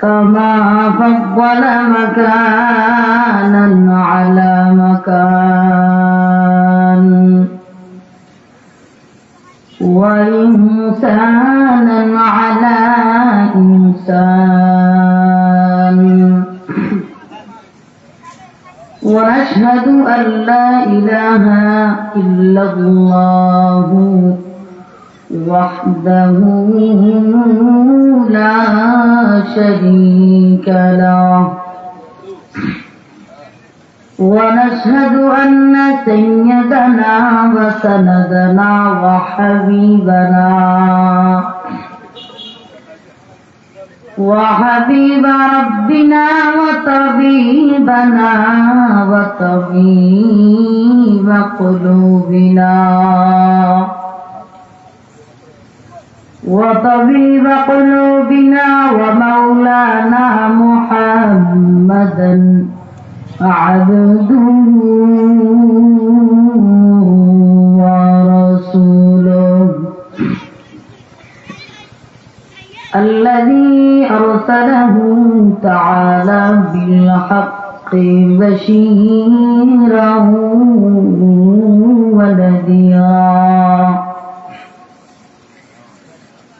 كما فضل مكانا على مكان. وإنسانا على إنسان. ونشهد أن لا إله إلا الله. وحده لا شريك له. ونشهد أن سيدنا وسندنا وحبيبنا وحبيب ربنا وطبيبنا وطبيب قلوبنا. وطبيب قلوبنا ومولانا محمدا عبده ورسوله. الذي أرسله تعالى بالحق بشيرا ونذيرا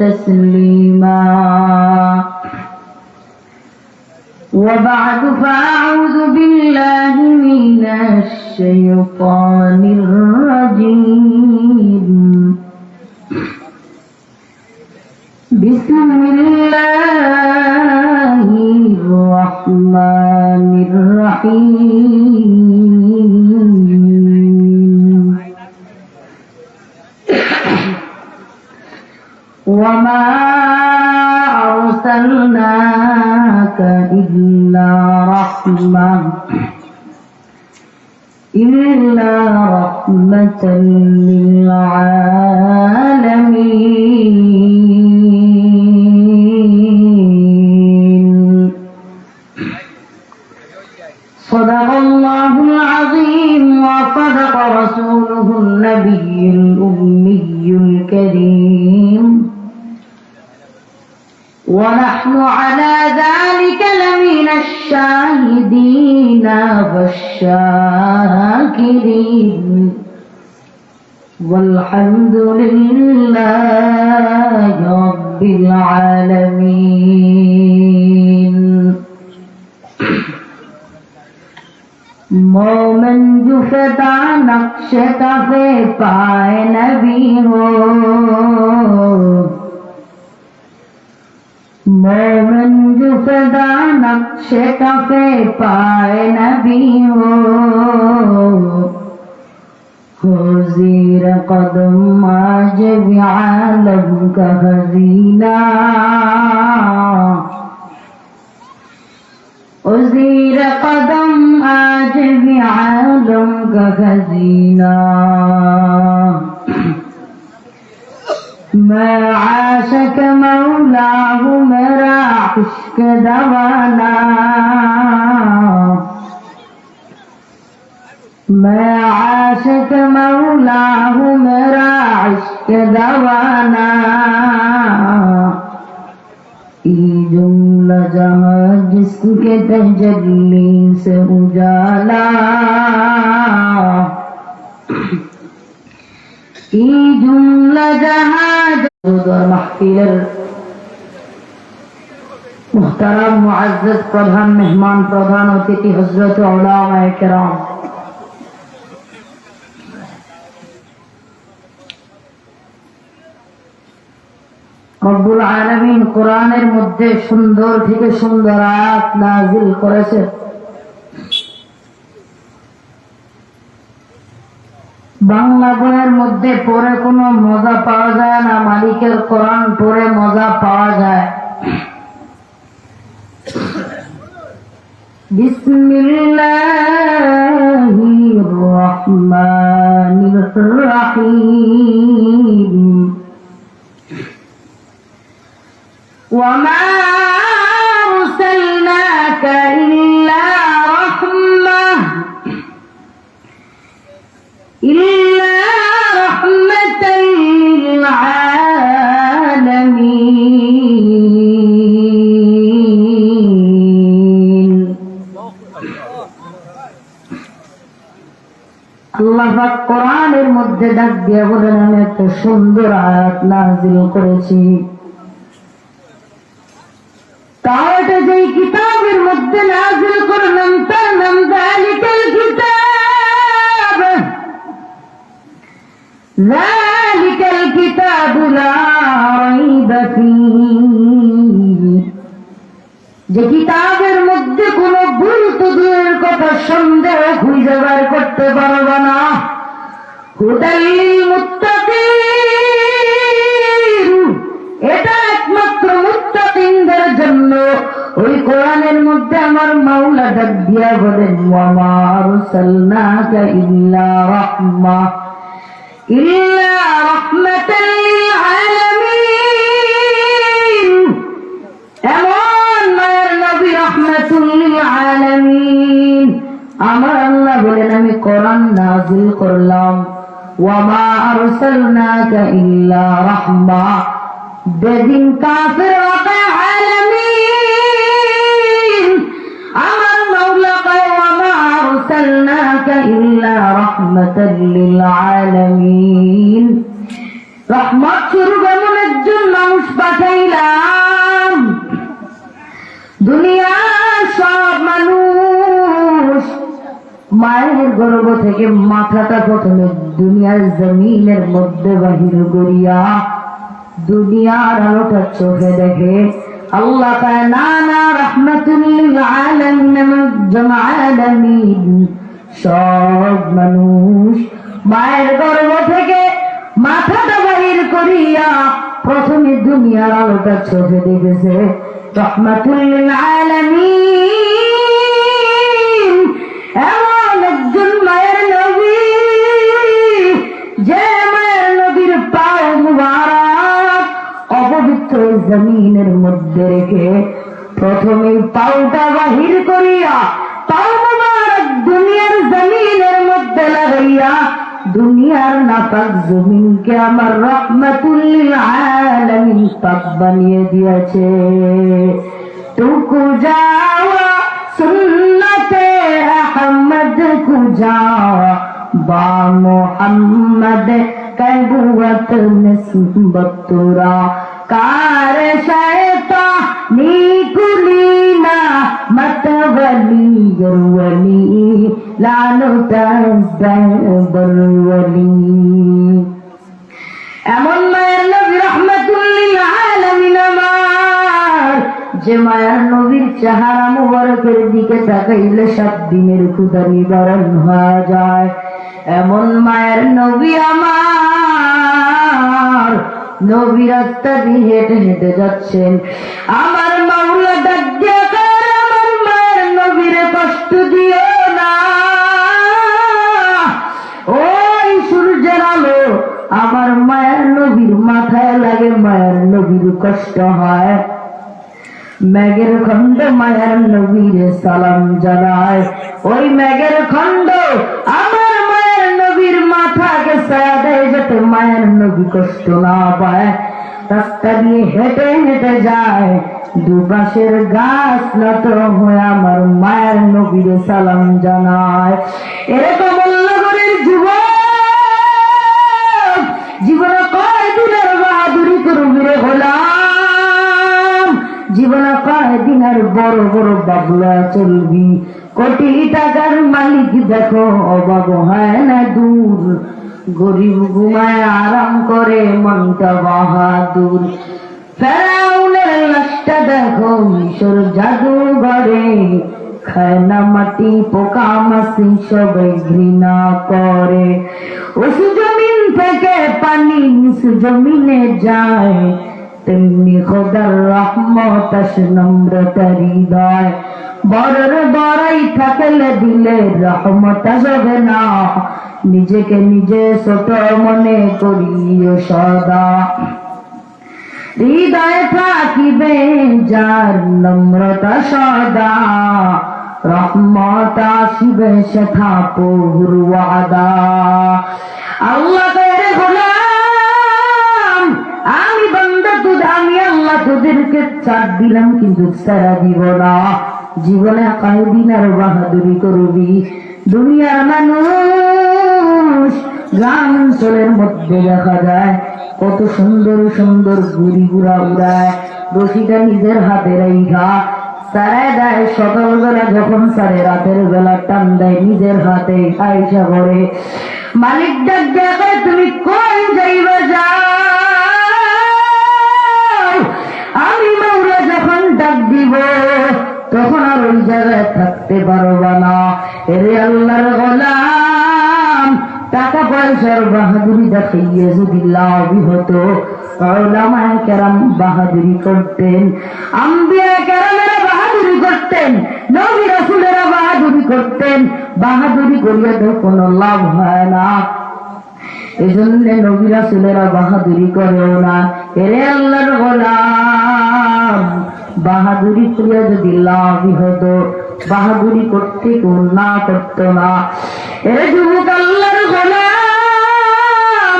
تسليما. وبعد فأعوذ بالله من الشيطان إلا رحمة. إلا رحمة للعالمين. الحمد لله رب العالمين مومن جو فدا نقش کفے پائے نبی ہو مومن جو فدا نقش کفے پائے نبی ہو وزير قدم عجب عالم كهزينا وزير قدم آجب عالم كهزينا ما عاشك مولاه مرا عشك دوانا. ما عاشك اللہ میرا عشق دوانا ای جملہ جہاں جس کے تجلی سے اجالا ای جملہ جہاں محفلر محترم معزز প্রধান মেহমান প্রধান অতিথি হজরত ওলামায় কেরাম রব্বুল আলমিন কোরআনের মধ্যে সুন্দর থেকে সুন্দর আয়াত নাজিল করেছে। বাংলা বইয়ের মধ্যে পড়ে কোনো মজা পাওয়া যায় না, মালিকের কোরআন পড়ে মজা পাওয়া যায়। বিসমিল্লাহির রহমানির রহিম। وما أرسلناك إلا رحمة إلا رحمة للعالمين আল্লাহ পাক কোরআনের মধ্যে ডাক দিয়ে বলেন আমি একটা সুন্দর আয়াত নাজিল করেছি তাহলে কিতাবের মধ্যে নাজিল করলাম, তার নাম দালিকাল কিতাব। দালিকাল যে কিতাবের মধ্যে কোনো ভুল দূরের কথা সন্দেহ খুঁজে বার করতে পারবে না। হোটেল ওই কোরআনের মধ্যে আমার মাওলা ডাক দিয়া বলেন, ওয়ামা আরসালনাকা ইল্লা রাহমা। ইল্লা রাহমাতাল লিল আলামিন এমন মায়ের নবী রহমাতুল্লিল আলামিন আমার আল্লাহ বলেন, আমি কোরআন নাজিল করলাম। ওয়ামা আরসালনাকা ইল্লা রাহমা। বেদিন কাফির ওয়াকা আলামিন আমার মাওলা কয় ওয়ামা আরসালনাকা ইল্লা রাহমাতাল লিল রহমত স্বরূপ এমন একজন মানুষ পাঠাইলাম। দুনিয়ার সব মানুষ মায়ের গর্ভ থেকে মাথাটা প্রথমে দুনিয়ার জমিনের মধ্যে বাহির করিয়া দুনিয়ার আলোটা চোখে দেখে আল্লাহ নানা না সব মানুষ মায়ের গর্ভ থেকে মাথাটা বাহির করিয়া প্রথমে দুনিয়ার আলোটা দেখেছে। রহমাতুল্লিল বানিয়ে দিয়েছে। টুকু যাওয়া সুন্নতে আহমদ কু যাওয়া, বা মোহাম্মদ কবুয়ত কার শয়তা গরুলি এমন মায়ের নবী রহমাতুল যে মায়ের নবীর চেহারা মুবারকের দিকে তাকাইলে সব দিনের ক্ষুদা নিবারণ হয়ে যায়। এমন মায়ের নবী আমার। নবী রাস্তা দিয়ে হেঁটে হেঁটে যাচ্ছেন। আমার মাওলা আমার মায়ের নবীরে কষ্ট দিও না। ওই আলো আমার মায়ের নবীর মাথায় লাগে, মায়ের নবীর কষ্ট হয়। মেঘের খন্ড মায়ের নবীর সালাম জানায়। ওই মেঘের খন্ড আমার ছায়া দেয় যাতে মায়ের নবী কষ্ট না পায়। রাস্তা দিয়ে হেঁটে হেঁটে যায়, দুপাশের গাছ নত হয়ে আমার মায়ের নবীর সালাম জানায়। এরকম নগরের বাবলা চলবি কোটি টাকার মালিক দেখো অবাব হয় না দূর। গরিব ঘুমায় আরাম করে, মনটা বাহাদুর। ফেরাউনের লাশটা দেখো, মিশর জাদুঘরে। খায় না মাটি, পোকা মাসি সবাই ঘৃণা করে। উঁচু জমিন থেকে পানি নিচু জমিনে যায়। তেমনি খোদার রহমত আসে নম্রতা হৃদয় বড়র বড়াই থাকলে দিলে রহমত আসবে না। নিজেকে নিজে ছোট মনে করিও সদা। হৃদয় থাকিবে যার নম্রতা সদা। রহমত আসিবে সেথা পহুর ওয়াদা। আল্লাহ তোদেরকে চার দিলাম, কিন্তু সারা দিব না। জীবনে কয়েকদিন আর বাহাদুরি করবি। দুনিয়ার মানুষ গ্রাম অঞ্চলের মধ্যে দেখা যায়, কত সুন্দর সুন্দর গুড়ি গুড়া উড়ায়, রশিটা নিজের হাতে রেখা সারায় দেয় সকালবেলা যখন সারে, রাতের বেলা টান দেয় নিজের হাতে আইসা করে মালিক ডাক তুমি কই যাইবে যাও ডাক দিব, তখন আর ওই জায়গায় থাকতে পারবা না। এরে আল্লাহর গোলাম, টাকা পয়সার বাহাদুরি দেখাইয়ে যদি লাভই হতো, ওলামায়ে কেরাম বাহাদুরি করতেন আম্বিয়া কেরামেরা বাহাদুরি করতেন নবী রাসূলেরা বাহাদুরি করতেন, বাহাদুরি করিয়া তো কোনো লাভ হয় না। এজন্য নবী রাসূলেরা বাহাদুরি করেও না। এরে আল্লাহর গোলাম বাহাদুরি করিয়া যদি লাভই হতো, বাহাদুরি করতে কেউ না করতো না। এরে যুবক আল্লাহর গোলাম,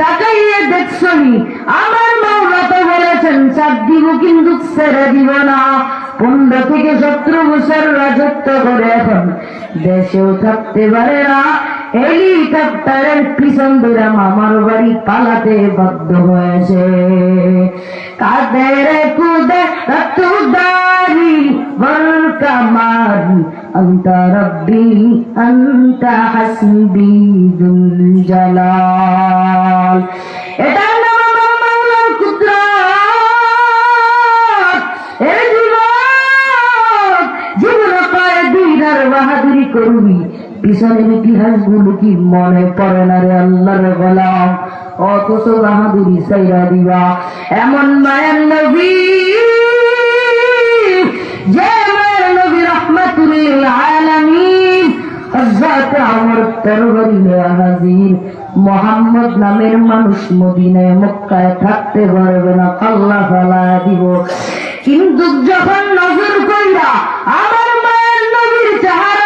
তাকাইয়ে দেখছনি আমার মাওলা তো বলেছেন চার দিব কিন্তু ছেড়ে দিব না। পনেরো থেকে সতেরো বছর রাজত্ব করে এখন দেশেও থাকতে পারে না। হেলিকপ্টারের পিছন ধরে মামার বাড়ি পালাতে বাধ্য হয়েছে কাদের কুদে রতুদারি বল কামারি أنت ربي أنت حسبي ذو الجلال এটার নাম আমার মাওলার কুদরত এ যুবক জীবন কয়েকদিন আর বাহাদুরি করবি পিছনের ইতিহাসগুলো কি মনে পড়ে না রে আল্লাহর গোলাম? অথচ বাহাদুরি সাইরা দিবা। এমন মায়ের নবী, যে মায়ের নবী রহমাতুল আলামিন হযরত আমর তরবারি হাজির। মোহাম্মদ নামের মানুষ মদিনায়, মক্কায় থাকতে পারবে না, আল্লাহ ফালা দিব। কিন্তু যখন নজর কইরা আমার মায়ের নবীর চেহারা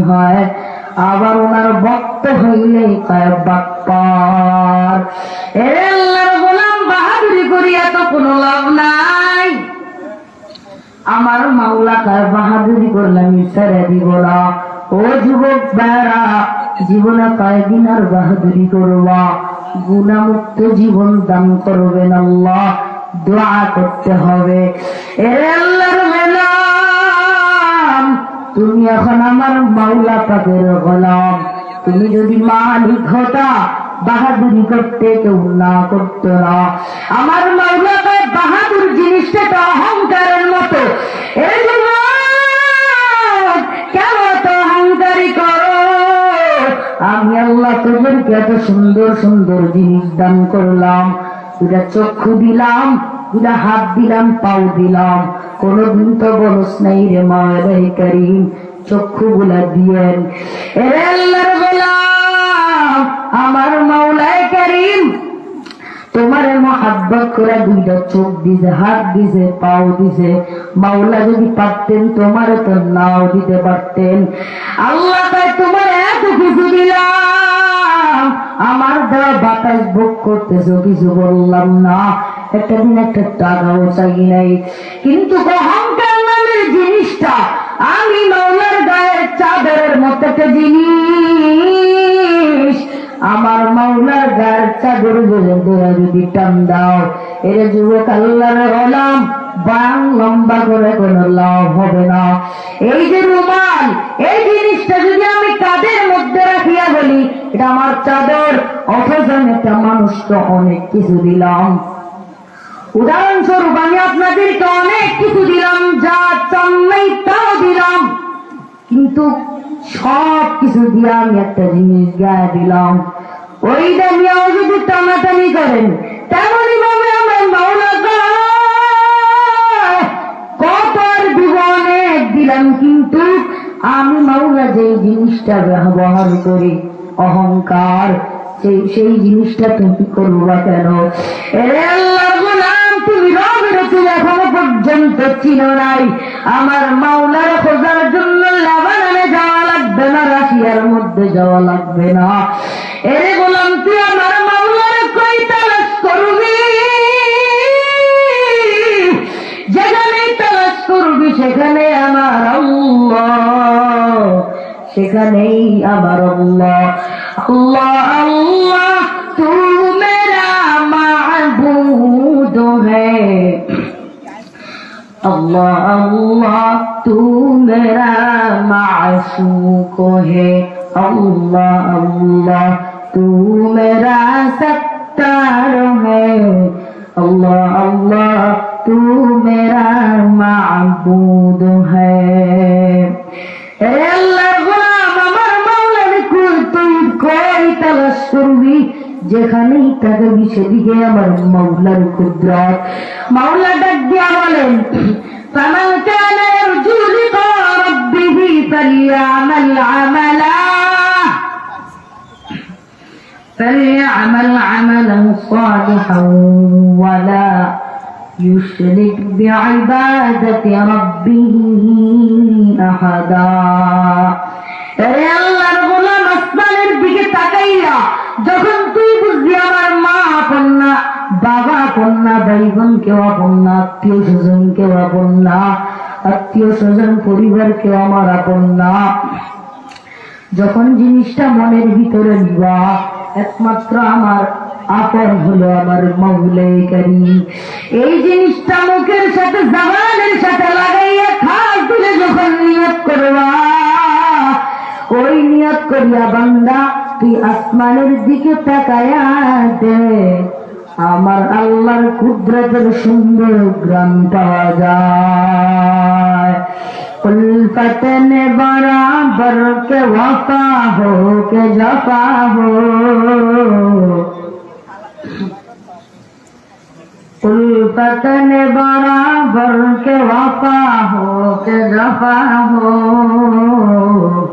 হয়? আবার ওনার বক্ত হইলে গোলাম বাহাদুরি করি, এত কোনো লাভ নাই। আমার মাওলা বাহাদুরি করলাম না। ও যুবক বেড়া জীবনে কয়েকদিন আর বাহাদুরি করবা। গুণামুক্ত জীবন দান করবেন আল্লাহ, দোয়া করতে হবে। এরে আল্লাহর তুমি এখন আমার মাওলা পাকের গোলাম। তুমি যদি মালিক হতা, বাহাদুরি করতে কেউ না করতো না। আমার মাওলা পায় বাহাদুর জিনিসটা তো অহংকারের মতো। কেন তো অহংকারী করো? সুন্দর সুন্দর জিনিস দান করলাম। দুটা চক্ষু দিলাম দুটা হাত দিলাম, পাও দিলাম। কোনদিন তো বলস নাই রে মায়ের করিম, চক্ষু গুলা দিয়েন। আমার মাওলায় করিম, তোমার মহাব্বত করে দুইটা চোখ দিছে, হাত দিছে, পাও দিছে। মাওলা যদি পারতেন, তোমার তো নাও দিতে পারতেন। আল্লাহ তাই তোমার এত কিছু দিলাম। আমার দেওয়া বাতাস ভোগ করতেছো, কিছু বললাম না। একটা দিন একটা টাকাও চাই নাই। কিন্তু অহংকার নামের জিনিসটা আমি মাওলার গায়ের চাদরের মতো একটা জিনিস। আমার মাওলার গায়ের চাদর যদি টান দাও। এর যুবক আল্লাহর হলাম বাং লম্বা করে কোনো লাভ হবে না। এই যে রুমাল, এই জিনিসটা যদি আমি কাদের মধ্যে রাখিয়া বলি, এটা আমার চাদর, অথচ আমি একটা মানুষকে অনেক কিছু দিলাম। উদাহরণস্বরূপ আমি আপনাদেরকে অনেক কিছু দিলাম যা চান নাই তাও দিলাম। কিন্তু সব কিছু দিয়ে আমি একটা জিনিস গায়ে দিলাম। ওই দামিয়াও যদি টানাটানি করেন তেমনই ভাবে আমার মাওলা কয়, কত আর দিলাম কিন্তু আমি মাওলা যে জিনিসটা ব্যবহার করি অহংকার সেই সেই জিনিসটা তুমি করবা কেন? তুমি এখনও পর্যন্ত চিনো নাই। আমার মাওলার খোঁজার জন্য লেবাননে যাওয়া লাগবে না, রাশিয়ার মধ্যে যাওয়া লাগবে না। এরে গোলাম, তুই আমার মাওলার কই তালাশ করবি? যেখানেই তালাশ করবি, সেখানে আমার সেখানেই আমার আল্লাহ। আল্লাহ আল্লাহ তু মেরা মাবুদ হ্যায় अल्लाह अल्लाह तू मेरा मासूक है अल्लाह अल्लाह तू मेरा सत्तार है अल्लाह अल्लाह तू मेरा माबूद है अरे अल्लाह गुलाम अमर मौला ने कुल तू कोई तलाश करूंगी যেখানেই তাকাবি সেদিকে আমার মাওলার কুদরত মাওলা ডাক দিয়া বলেন فمن كان يرجو لقاء ربه فليعمل عملا فليعمل عملا صالحا ولا يشرك بعبادة ربه أحدا এরে আল্লাহর গোলাম আসমানের দিকে তাকাইয়া যখন আমার মা আপন না বাবা আপন না ভাই বোন কেউ আপন না, আত্মীয় স্বজন কেউ আপন না, আত্মীয় স্বজন, পরিবার কেউ আমার আপন না। যখন জিনিসটা মনের ভিতরে নিবা, একমাত্র আমার আপন হলো আমার মৌলে করি এই জিনিসটা মুখের সাথে জবানের সাথে লাগাইয়া খাস তুলে যখন নিয়ত করবা, ওই নিয়ত করিয়া বান্দা তুই আসমানের দিকে তাকায়া দে আমার আল্লাহর কুদরতের সুন্দর গ্রাম পাওয়া যায় उल्फत ने बराबर के वफा हो के जफा हो उल्फत ने बराबर के वफा हो के जफा हो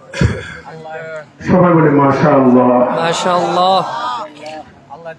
সবাই বলে মাশা আল্লাহ মাশাআল্লাহ। আল্লাহ।